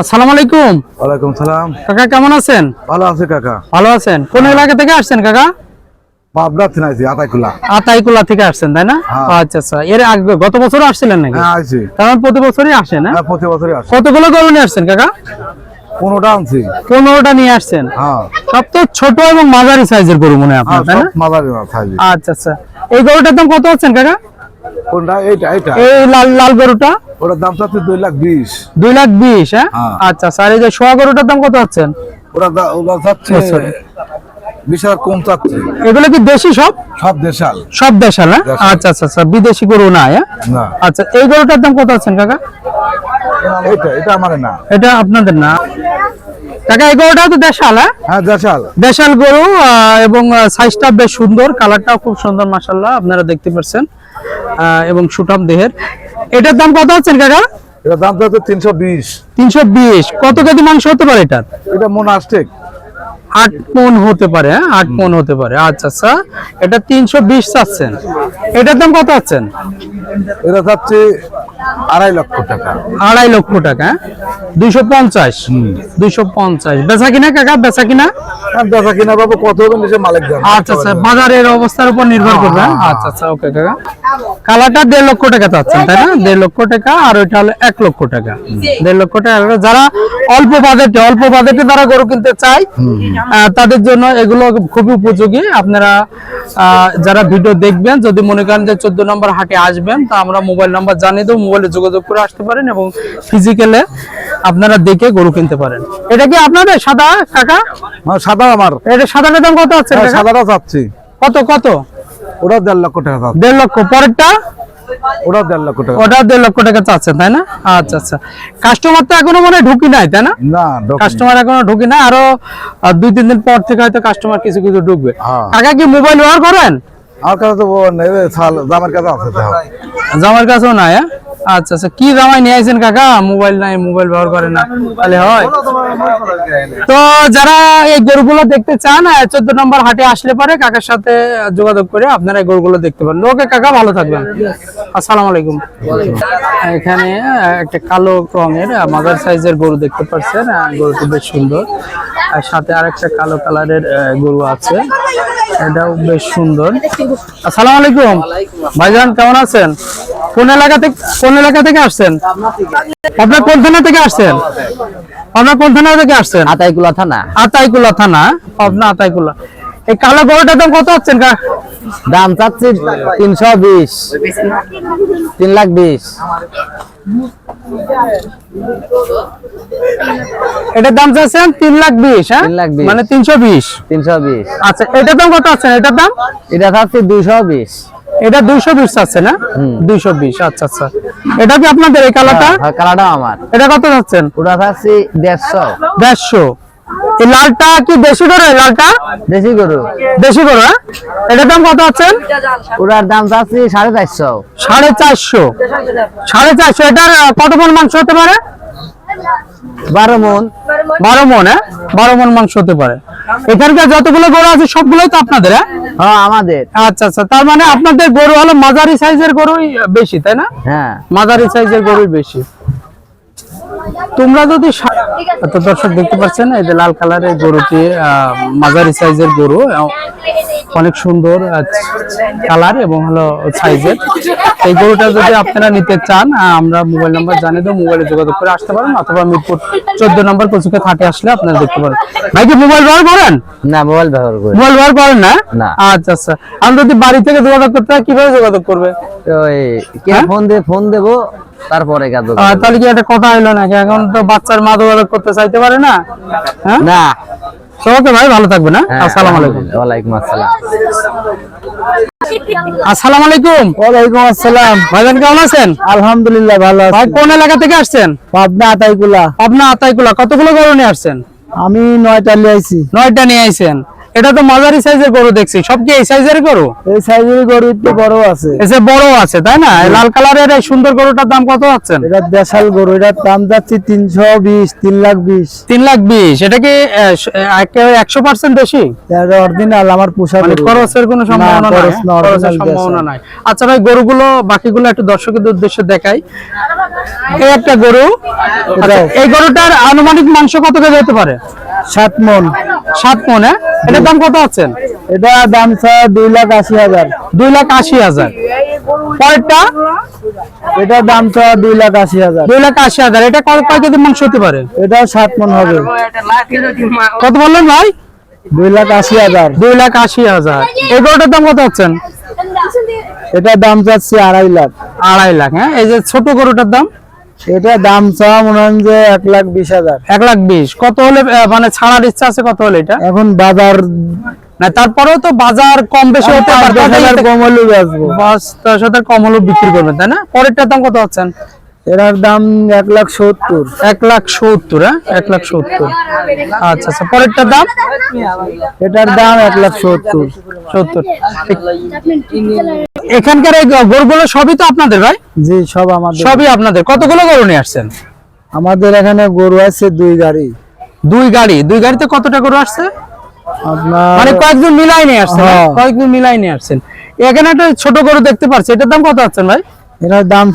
আসসালামু আলাইকুম। ওয়ালাইকুম সালাম। কাকা কেমন আছেন? ভালো আছে কাকা। ভালো আছেন? কোন এলাকা থেকে আসছেন কাকা? পাবনা আতাইকুলা আতাইকুলা থেকে আসছেন তাই না? হ্যাঁ। আচ্ছা আচ্ছা। এর আগে গত বছর আসছিলেন নাকি? হ্যাঁ কারণ প্রতি বছরই আসেন হ্যাঁ? হ্যাঁ প্রতি বছরই আসি কতগুলো গরু নিয়ে আসছেন কাকা? কোনোটা আনছি। পনেরোটা নিয়ে আসছেন? হ্যাঁ। সব তো ছোট এবং মাঝারি সাইজের গরু মনে হয় হ্যাঁ আপনার তাই না? মাছ খাইছি আচ্ছা আচ্ছা। এই গরুটার দাম কত আছেন কাকা? কোনটা? এইটা এইটা। এই লাল লাল গরুটা? ওটার দাম চাচ্ছি দুই লাখ বিশ। দুই লাখ বিশ হ্যাঁ? হ্যাঁ। আচ্ছা স্যার এই যে সোয়া গরুটার দাম কত হচ্ছেন ওটা ওটা চাচ্ছে Oh, বিশ হাজার কম চাচ্ছে। এগুলো কি দেশি সব? সব দেশাল। সব দেশাল হ্যাঁ? আচ্ছা আচ্ছা আচ্ছা বিদেশি গরু না হ্যাঁ? না। আচ্ছা এই গরুটার দাম কত আছেন কাকা? এটা আমার না। এটা আপনাদের না। কাকা এই গরুটা তো দেশাল হ্যাঁ? হ্যাঁ দেশাল। দেশাল গরু এবং সাইজটা বেশ সুন্দর কালারটাও খুব সুন্দর মাসাল্লাহ আপনারা দেখতে পাচ্ছেন এবং সুঠাম দেহের। এটার দাম কত আছেন কাকা? এটার দাম হচ্ছে তিনশো বিশ। তিনশো বিশ। কত কেজি মাংস হতে পারে এটার? এটা মোনাস্টিক আট মন হতে পারে হ্যাঁ? আট মন হতে পারে। আচ্ছা আচ্ছা। এটা তিনশো বিশ চাচ্ছেন। এটার দাম কত আছেন? এটা চাচ্ছে আড়াই লক্ষ টাকা। আড়াই লক্ষ টাকা দুইশো পঞ্চাশ। দুইশো পঞ্চাশ। বেচা কিনা কাকা বেচা কিনা? বেচা কিনা বাবু কত মালিক আচ্ছা আচ্ছা বাজারের অবস্থার উপর নির্ভর করবে হ্যাঁ? আচ্ছা আচ্ছা ওকে কাকা। দেড় লক্ষ টাকা চাচ্ছেন তাই না? দেড় লক্ষ টাকা আর ওইটা হলো এক লক্ষ টাকা। দেড় লক্ষ টাকা। যারা অল্প বাজেটে অল্প বাজেটে তারা গরু কিনতে চায় তাদের জন্য এগুলো খুবই উপযোগী। আপনারা যারা ভিডিও দেখবেন যদি মনে করেন যে চোদ্দ নম্বর হাটে আসবেন তা আমরা মোবাইল নাম্বার জানিয়ে দেবো মোবাইলে যোগাযোগ করে আসতে পারেন এবং ফিজিক্যালে আপনারা দেখে গরু কিনতে পারেন। এটা কি আপনাদের সাদা কাকা? হ্যাঁ, সাদা আমার। এটা সাদাটার দাম কত আছে হ্যাঁ, সাদাটা চাচ্ছি। কত কত? ওটা দেড় লক্ষ টাকা চাচ্ছি। দেড় লক্ষ। পরেরটা? ওটা দেড় লক্ষ টাকা। ওটা দেড় লক্ষ টাকা চাচ্ছেন তাই না? আচ্ছা আচ্ছা। কাস্টমার তো এখনও মনে হয় ঢুকি নাই তাই না? না কাস্টমার এখনও ঢুকি না আরও দুই তিন দিন পর থেকে হয়তো কাস্টমার কিছু কিছু ঢুকবে। হ্যাঁ। কাকা কি মোবাইল ব্যবহার করেন? আমার কাছে তো জামার কাছে আছে জামার কাছেও নাই হ্যাঁ? আচ্ছা আচ্ছা কি জামাই নিয়ে আইছেন কাকা? মোবাইল নাই, মোবাইল ব্যবহার করে না। তাহলে হয়। তো যারা এই গরুগুলো দেখতে চান চোদ্দ নম্বর হাটে আসলে পারে কাকার সাথে যোগাযোগ করে আপনারা এই গরুগুলো দেখতে পারেন ওকে কাকা, ভালো থাকবেন। আসসালামু আলাইকুম। এখানে একটা কালো রঙের মাদার সাইজের গরু দেখতে পাচ্ছেন গরুটি বেশ সুন্দর। আর সাথে আরেকটা কালো কালারের গরু আছে। এটাও বেশ সুন্দর। আসসালামু আলাইকুম। ভাইজান, কেমন আছেন? কোন এলাকা থেকে কোন এলাকা থেকে আসছেন? আপনার কোন থানা থেকে আসছেন? আপনার কোন থানা থেকে আসছেন? আতাইকুলা থানা। আতাইকুলা থানা? পাবনা আতাইকুলা এই কালো গরুটার দাম কত হচ্ছেন দাম চাচ্ছি তিনশো বিশ। তিন লাখ বিশ। এটার দাম চাচ্ছেন তিন লাখ বিশ হ্যাঁ। মানে তিনশো বিশ। তিনশো বিশ। আচ্ছা এটার দাম কত আছেন? এটার দাম? এটা চাচ্ছি দুইশো বিশ। এটা দুইশো বিশ আছে না? দুইশো বিশ আচ্ছা আচ্ছা। এটা কি আপনাদের এই কালারটা? হ্যাঁ, কালারটা আমার। এটা কত যাচ্ছেন? ওটা চাচ্ছি দেড়শো। দেড়শো। এই লালটা কি দেশি করে লালটা? দেশি গরু। দেশি করে হ্যাঁ? এটার দাম কত আছেন? ওটার দাম চাচ্ছি সাড়ে চারশো। সাড়ে চারশো। সাড়ে চারশো। এটার কত মন মাংস হতে পারে? বারো মন। বারো মন হ্যাঁ? বারো মন মাংস হতে পারে। এখানকার যতগুলো গরু আছে সবগুলোই তো আপনাদের হ্যাঁ? হ্যাঁ আমাদের। আচ্ছা আচ্ছা। তার মানে আপনাদের গরু হলো মাঝারি সাইজের গরুই বেশি তাই না? হ্যাঁ। মাঝারি সাইজের গরুই বেশি। তোমরা যদি তো দর্শক দেখতে পাচ্ছেন এই যে লাল কালারের গরুটি মাঝারি সাইজের গরু অনেক সুন্দর কালার এবং হলো সাইজের। এই গরুটা যদি আপনারা নিতে চান আমরা মোবাইল নাম্বার জানিয়ে দেবো মোবাইলে যোগাযোগ করে আসতে পারেন অথবা মিরপুর চোদ্দ নম্বর কচুকে থাটে আসলে আপনারা দেখতে পারেন। ভাই কি মোবাইল ব্যবহার করেন? না মোবাইল ব্যবহার করি। মোবাইল ব্যবহার করেন না। আচ্ছা আচ্ছা। আমি যদি বাড়ি থেকে যোগাযোগ করতে কীভাবে যোগাযোগ করবে? তো হ্যাঁ? ফোন দিয়ে ফোন দেবো তারপরে হবে। তাহলে কি একটা কথা হইল নাকি? এখন তো বাচ্চার মা করতে চাইতে পারে না? হ্যাঁ? না। সবাইকে ভাই ভালো থাকবেন হ্যাঁ? হ্যাঁ, আসসালামু আলাইকুম। ওয়ালাইকুম আসসালাম। আসসালামু আলাইকুম। ওয়ালাইকুম আসসালাম। ভাইজান কেমন আছেন? আলহামদুলিল্লাহ ভালো ভাই কোন এলাকা থেকে আসছেন? পাবনা আতাইকুলা। পাবনা আতাইকুলা। কতগুলো গরু নিয়ে আসছেন? আমি নয়টা লিয়ে আইছি। নয়টা নিয়ে আইছেন। এটা তো মাঝারি সাইজের গরু দেখছি। সব কি এই সাইজের গরু? এই সাইজের গরু একটু বড় আছে। এসে বড় আছে তাই না? লাল কালারের এই সুন্দর গরুটার দাম কত আছেন? এটা দেশাল গরু এটার দাম যাচ্ছে তিনশো বিশ তিন লাখ বিশ। তিন লাখ বিশ এটা কি একশো পার্সেন্ট বেশি? এটা অরিজিনাল আমার পোশাক মানে খরচের কোনো সম্ভাবনা নাই খরচের সম্ভাবনা নাই। আচ্ছা ভাই গরুগুলো বাকিগুলো একটু দর্শকদের উদ্দেশ্যে দেখাই। এই একটা গরু আচ্ছা, এই গরুটার আনুমানিক মাংস কত কেজি হতে পারে? সাত মন। সাত মন হ্যাঁ? এটার দাম কত আছেন? এটা দাম ছাড়া দুই লাখ আশি হাজার। দুই লাখ আশি হাজার। পরেরটা? এটা দাম ছাড়া দুই লাখ আশি হাজার। দুই লাখ আশি হাজার। এটা কত কয় কেজি মাংস হতে পারে? এটাও সাত মন হবে। কত বললেন ভাই? দুই লাখ আশি হাজার। দুই লাখ আশি হাজার। এই গরুটার দাম কত হচ্ছেন এটা দাম চাচ্ছি আড়াই লাখ। আড়াই লাখ হ্যাঁ? এই যে ছোট গরুটার দাম? এটা দাম চাওয়া মনে হয় যে এক লাখ বিশ হাজার। এক লাখ বিশ। কত হলে মানে ছাড়ার ইচ্ছা আছে কত হলে এটা? এখন বাজার না তারপরেও তো বাজার কম বেশি হতে পারে দশ কম হলেও বেচবো। পাঁচ দশ হাজার কম হলেও বিক্রি করবেন তাই না? পরেরটার দাম কত হচ্ছেন এটার দাম এক লাখ সত্তর। এক লাখ সত্তর হ্যাঁ? এক লাখ সত্তর। আচ্ছা আচ্ছা পরেরটার দাম? এটার দাম এক লাখ সত্তর। সত্তর। এখানকার এই গরুগুলো সবই তো আপনাদের ভাই? জি সব আমাদের। সবই আপনাদের। কতগুলো গরু নিয়ে আসছেন? আমাদের এখানে গরু আছে দুই গাড়ি। দুই গাড়ি। দুই গাড়িতে কতটা গরু আসছে? মানে কয়েকজন মিলাই নিয়ে আসছেন হ্যাঁ। কয়েকজন মিলাই নিয়ে আসছেন। এখানে একটা ছোট গরু দেখতে পাচ্ছি। এটার দাম কত আছেন ভাই? এটার দাম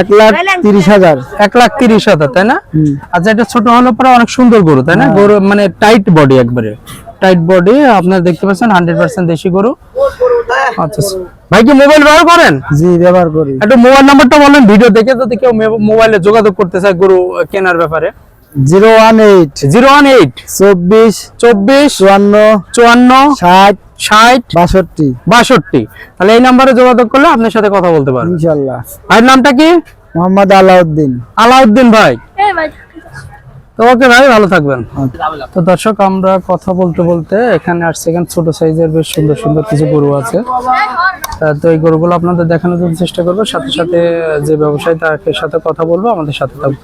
এক লাখ তিরিশ হাজার। এক লাখ তিরিশ হাজার তাই না। আচ্ছা এটা ছোট হলো পরে অনেক সুন্দর গরু তাই না? গরু মানে টাইট বডি একবারে। টাইট বডি আপনারা দেখতে পাচ্ছেন হান্ড্রেড পার্সেন্ট দেশি গরু। আচ্ছা আচ্ছা। ভাই কি মোবাইল ব্যবহার করেন? জি ব্যবহার করি। একটু মোবাইল নাম্বারটা বলেন ভিডিও দেখে যদি কেউ মোবাইলে যোগাযোগ করতে চায় গরু কেনার ব্যাপারে। Zero one eight. Zero one eight. চব্বিশ। চব্বিশ। চুয়ান্ন। চুয়ান্ন। ষাট। ষাট। বাষট্টি। বাষট্টি। তাহলে এই নাম্বারে যোগাযোগ করলে আপনার সাথে কথা বলতে পারেন ইনশাল্লাহ। ভাইয়ের নামটা কি? মোহাম্মদ আলাউদ্দিন। আলাউদ্দিন ভাই। তো ওকে ভাই ভালো থাকবেন। তো দর্শক আমরা কথা বলতে বলতে এখানে আর সেকেন্ড ছোট সাইজের বেশ সুন্দর সুন্দর কিছু গরু আছে। তো এই গরুগুলো আপনাদের দেখানোর জন্য চেষ্টা করব। সাথে সাথে যে ব্যবসায়ী তার সাথে কথা বলব আমাদের সাথে থাকব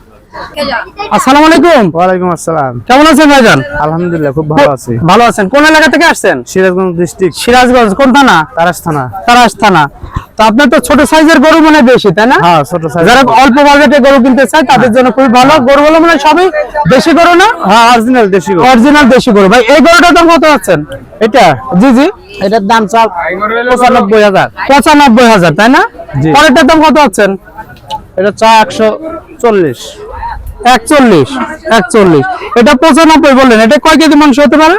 আসসালামু আলাইকুম। ওয়ালাইকুম আসসালাম। কেমন আছেন ভাইজান? আলহামদুলিল্লাহ খুব ভালো আছি। ভালো আছেন। কোন এলাকা থেকে আসছেন? সিরাজগঞ্জ ডিস্ট্রিক্ট সিরাজগঞ্জ কোন থানা? তারাস থানা। তারাস থানা। তো আপনার তো ছোট সাইজের গরু মনে বেশি তাই না? হ্যাঁ ছোট সাইজ যারা অল্প বাজেটে গরু কিনতে চায় তাদের জন্য খুবই ভালো। গরুগুলো মানে সবই দেশি গরু না? হ্যাঁ অরিজিনাল দেশি গরু। অরিজিনাল দেশি গরু। ভাই এই গরুটার দাম কত আছেন? এটা? জি জি। এটার দাম চাল পঁচানব্বই হাজার। পঁচানব্বই হাজার তাই না? পরেরটার দাম কত আছেন? এটা চা একশো চল্লিশ। একচল্লিশ একচল্লিশ। এটা পঁচানব্বই বললেন এটা কয় কেজি মাংস হতে পারে?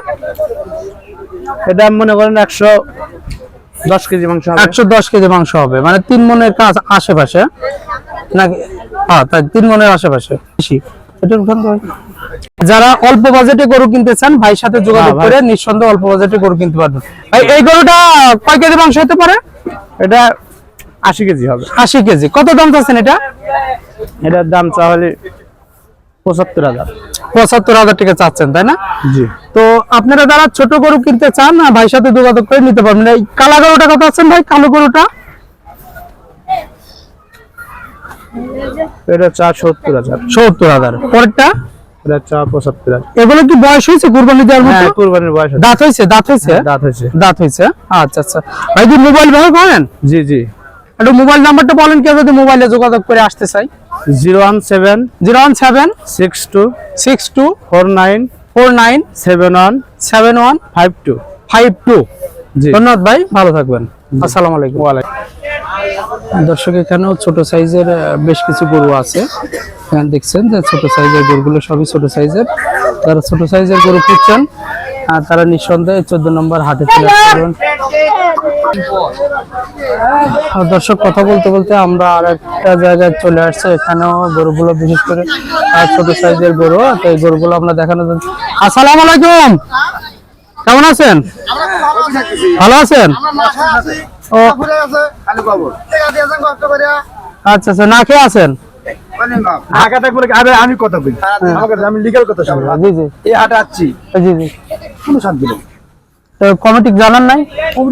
এটা মনে করেন একশো দশ কেজি মাংস একশো দশ কেজি মাংস হবে মানে তিন মনের কাজ আশেপাশে নাকি? হ্যাঁ তাই তিন মনের আশেপাশে বেশি। যারা অল্প বাজেটে গরু কিনতে চান ভাইয়ের সাথে যোগাযোগ হ্যাঁ, করে নিঃসন্দেহে অল্প বাজেটে গরু কিনতে পারবেন। ভাই এই গরুটা কয় কেজি মাংস হতে পারে? এটা আশি কেজি হবে। আশি কেজি। কত দাম চাচ্ছেন এটা? এটার দাম চাহলে পঁচাত্তর হাজার। পঁচাত্তর হাজার টাকা চাচ্ছেন তাই না? জি। তো আপনারা যারা ছোট গরু কিনতে চান না ভাইয়ের সাথে যোগাযোগ করে নিতে পারবেন। এই কালা গরুটা কত আছেন ভাই? কালো গরুটা? এটা চা সত্তর হাজার। সত্তর হাজার। পরেরটা? এটা চা পঁচাত্তর হাজার। এগুলো কি বয়স হয়েছে কুরবানি দেওয়ার মতো? হ্যাঁ কুরবানির বয়স দাঁত হয়েছে? দাঁত হয়েছে? দাঁত হয়েছে। দাঁত হয়েছে? আচ্ছা আচ্ছা। ভাই কি মোবাইল ব্যবহার করেন? জি জি। একটু মোবাইল নাম্বারটা বলেন কেউ যদি মোবাইলে যোগাযোগ করে আসতে চাই zero one seven zero one seven six two six two four nine four nine seven one seven one five two five two. ধন্যবাদ ভাই ভালো থাকবেন। আসসালামু আলাইকুম। দর্শক এখানেও ছোট সাইজের বেশ কিছু গরু আছে। এখানে দেখছেন যে ছোট সাইজের গরুগুলো সবই ছোট সাইজের। যারা ছোট সাইজের গরু খুঁজছেন তারা নিঃসন্দেহে চোদ্দ নম্বর হাটে চলে আর দর্শক কথা বলতে বলতে আমরা আর একটা জায়গায় চলে আসছে। এখানেও গরুগুলো বিশেষ করে ছোট সাইজের গরু তো এই গরুগুলো আমরা দেখানোর জন্য আসসালামু আলাইকুম। কেমন আছেন? ভালো আছেন? ও। আচ্ছা আচ্ছা না খেয়ে আছেন? আমি কথা বলি। আমি লিগাল কথা শুনব জি জি। এই হাটে আসছি। জি জি। কোনো শান্তি নেই কমিটি জানান নাই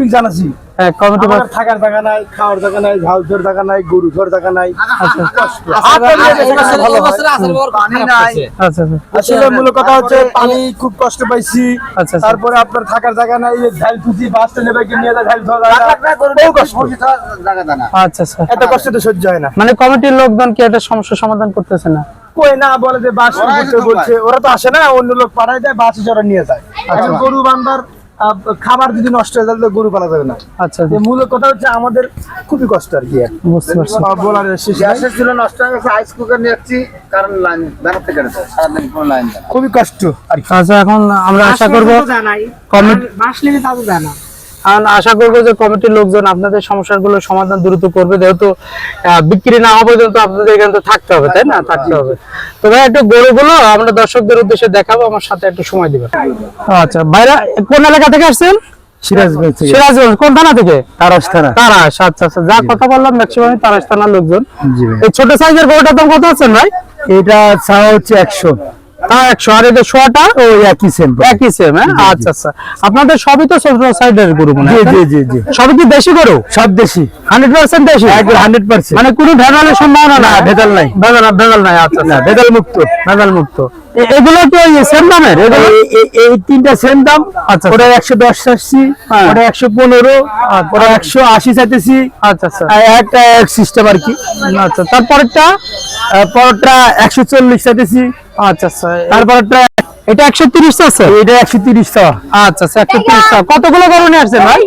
জানাছি হ্যাঁ কমিটি আমাদের থাকার জায়গা নাই খাওয়ার জায়গা নাই ঝাল জায়গা নাই গরু ঘর জায়গা নাই আচ্ছা পানি নাই আচ্ছা আচ্ছা আসলে মূল কথা হচ্ছে পানি খুব কষ্ট পাইছি আচ্ছা, আচ্ছা। তারপরে আপনার থাকার জায়গা নাই ঝাল খুঁজি বাস স্ট্যান্ডে বাইকে নিয়ে ঝাল আচ্ছা আচ্ছা এত কষ্ট তো সহ্য হয় না মানে কমিটির লোকজন কি একটা সমস্যা সমাধান করতেছে না কই না বলে যে বাস ওরা বলছে ওরা তো আসে না অন্য লোক পাঠায় দেয় বাসে চড়া নিয়ে যায় গরু বান্ধার খাবার যদি নষ্ট হয়ে যায় গরু পালা যাবে না। আচ্ছা যে মূল কথা হচ্ছে আমাদের খুবই কষ্ট আর কি বুঝতে পারছি। বলার। গ্যাসের নষ্ট হয়ে গেছে আইস কুকার নিয়ে যাচ্ছি কারণ লাইন বেড়াতে গেলে গেছে সারাদিন কোনো লাইন খুবই কষ্ট আর কি। আচ্ছা এখন আমরা আশা করব কমিটি এখন আশা করব যে কমিটির লোকজন আপনাদের সমস্যাগুলো সমাধান দ্রুত করবে যেহেতু বিক্রি না হওয়া পর্যন্ত আপনাদের এখানে তো থাকতে হবে তাই না? থাকতে হবে তো ভাই একটু গরুগুলো আমরা দর্শকদের উদ্দেশ্যে দেখাবো আমার সাথে একটু সময় দিবেন। আচ্ছা ভাইরা কোন এলাকা থেকে আসছেন? সিরাজগঞ্জ থেকে। সিরাজগঞ্জ কোন থানা থেকে? তারস থানা। তারাস আচ্ছা আচ্ছা যা কথা বললাম ম্যাক্সিমাম তারাস থানার লোকজন। জি এই ছোট সাইজের গরুটার দাম কত আছেন ভাই? এটা হচ্ছে একশো। একশো আর এটা শোয়াটা? ওই একই সেম একই সেম হ্যাঁ? আচ্ছা আচ্ছা। আপনাদের সবই তো ছোট সাইডের গরু মনে জি জি জি জি। সবই কি দেশি গরু? সব দেশি। হান্ড্রেড পার্সেন্ট দেশি? একবার হান্ড্রেড পার্সেন্ট মানে কোনো ভেজালের সম্ভাবনা না ভেজাল নাই। ভেজাল ভেজাল নাই আচ্ছা না আচ্ছা ভেজাল মুক্ত। ভেজাল মুক্ত। এগুলো ওই সেম দামের? এই- তিনটা সেম দাম। আচ্ছা। ওটা একশো দশ চাচ্ছি হ্যাঁ। ওটা একশো পনেরো ওটা একশো আশি চাইতেছি। আচ্ছা আচ্ছা। একটা এক সিস্টেম আর কি। আচ্ছা তারপরেরটা? আর পরটা একশো চল্লিশ চাইতেছি। আচ্ছা আচ্ছা। তারপরটা এটা আছে? এটা আচ্ছা আচ্ছা একশো তিরিশ কতগুলো গরু নিয়ে আসছেন ভাই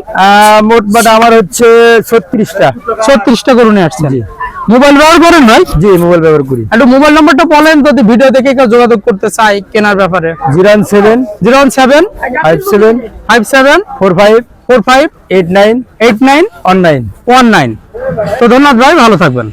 মোট বাট আমার হচ্ছে ছত্রিশটা। ছত্রিশটা গরু নিয়ে আসছেন মোবাইল ব্যবহার করেন ভাই? জি মোবাইল ব্যবহার করি। একটু মোবাইল নাম্বারটা বলেন যদি ভিডিও দেখে কেউ যোগাযোগ করতে চাই কেনার ব্যাপারে। তো ধন্যবাদ ভাই ভালো থাকবেন।